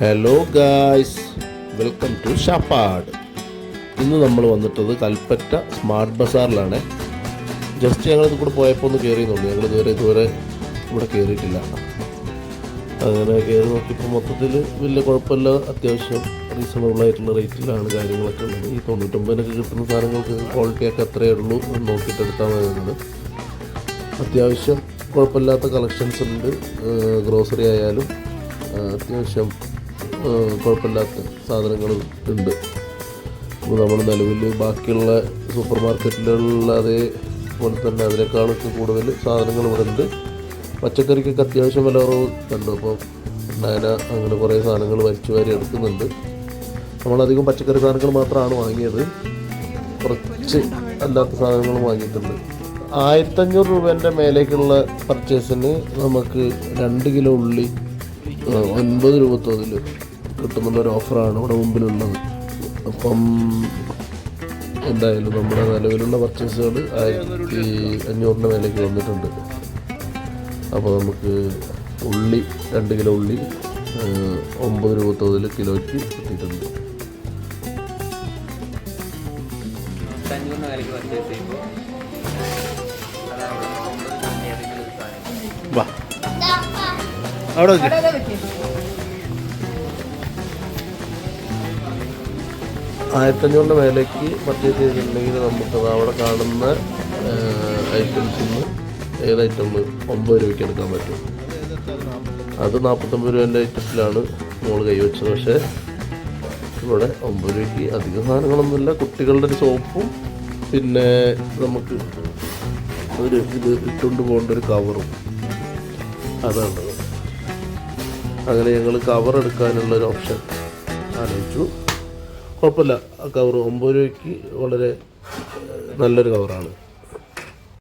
Hello guys welcome to Shappad ഇന്ന് നമ്മൾ വന്നിട്ടത് കൽപ്പറ്റ സ്മാർട്ട് ബസാറിലാണ് ജസ്റ്റ് ഞങ്ങൾ ഇത് കൂടെ പോയപ്പോൾ ഒന്ന് കയറിയെന്നുള്ളൂ ഞങ്ങൾ ഇതുവരെ ഇതുവരെ ഇവിടെ കയറിയിട്ടില്ല അങ്ങനെ കയറി നോക്കിയപ്പോൾ മൊത്തത്തിൽ വലിയ കുഴപ്പമില്ല. അത്യാവശ്യം റീസണബിൾ ആയിട്ടുള്ള റേറ്റിലാണ് കാര്യങ്ങളൊക്കെ ഉള്ളത്. ഈ തൊണ്ണൂറ്റൊമ്പതിനൊക്കെ കിട്ടുന്ന സാധനങ്ങൾക്ക് ക്വാളിറ്റിയൊക്കെ അത്രയേ ഉള്ളൂ എന്ന് നോക്കിയിട്ട് എടുത്താൽ മതി അത്യാവശ്യം കുഴപ്പമില്ലാത്ത കളക്ഷൻസ് ഉണ്ട്. ഗ്രോസറി ആയാലും അത്യാവശ്യം കുഴപ്പമില്ലാത്ത സാധനങ്ങളും ഉണ്ട്. അപ്പോൾ നമ്മൾ നിലവിൽ ബാക്കിയുള്ള സൂപ്പർ മാർക്കറ്റിലുള്ള അതേപോലെ തന്നെ അതിനേക്കാളൊക്കെ കൂടുതൽ സാധനങ്ങൾ ഇവിടെ ഉണ്ട്. പച്ചക്കറിക്കൊക്കെ അത്യാവശ്യം വില കുറവ് കണ്ടു. അപ്പോൾ നയന അങ്ങനെ കുറേ സാധനങ്ങൾ വലിച്ചു വാരി എടുക്കുന്നുണ്ട്. നമ്മളധികം പച്ചക്കറി സാധനങ്ങൾ മാത്രമാണ് വാങ്ങിയത്. കുറച്ച് അല്ലാത്ത സാധനങ്ങൾ വാങ്ങിയിട്ടുണ്ട്. ആയിരത്തഞ്ഞൂറ് രൂപേന്റെ മേലേക്കുള്ള പർച്ചേസിന് നമുക്ക് രണ്ട് കിലോ ഉള്ളി ഒൻപത് രൂപ തോതിൽ കിട്ടുന്നുള്ള ഒരു ഓഫറാണ് ഇവിടെ മുമ്പിലുള്ളത്. അപ്പം എന്തായാലും നമ്മുടെ നിലവിലുള്ള പർച്ചേസുകൾ ആയിരത്തി അഞ്ഞൂറിന്റെ മേലേക്ക് വന്നിട്ടുണ്ട്. അപ്പോൾ നമുക്ക് ഉള്ളി രണ്ട് കിലോ ഉള്ളി ഒമ്പത് രൂപ തോതിൽ കിലോയ്ക്ക് കിട്ടിയിട്ടുണ്ട്. അവിടെ വിലയ്ക്ക് ആയിരത്തഞ്ഞൂറിന്റെ മേലേക്ക് പർച്ചേസ് ചെയ്തിട്ടുണ്ടെങ്കിൽ നമുക്ക് അവിടെ കാണുന്ന ഐറ്റംസിൽ നിന്ന് ഏത് ഐറ്റം ഒമ്പത് രൂപയ്ക്ക് എടുക്കാൻ പറ്റും. അത് നാൽപ്പത്തൊമ്പത് രൂപേന്റെ ഐറ്റത്തിലാണ് നമ്മൾ കൈവച്ചത് പക്ഷേ ഇവിടെ ഒമ്പത് രൂപയ്ക്ക് അധികം സാധനങ്ങളൊന്നുമില്ല. കുട്ടികളുടെ ഒരു സോപ്പും പിന്നെ നമുക്ക് ഒരു ഇത് ഇട്ടുകൊണ്ട് പോകേണ്ട ഒരു കവറും അതാണ്. അങ്ങനെ ഞങ്ങൾ കവർ എടുക്കാനുള്ള ഒരു ഓപ്ഷൻ ആലോചിച്ചു. കുഴപ്പമില്ല. ആ കവർ ഒമ്പത് രൂപയ്ക്ക് വളരെ നല്ലൊരു കവറാണ്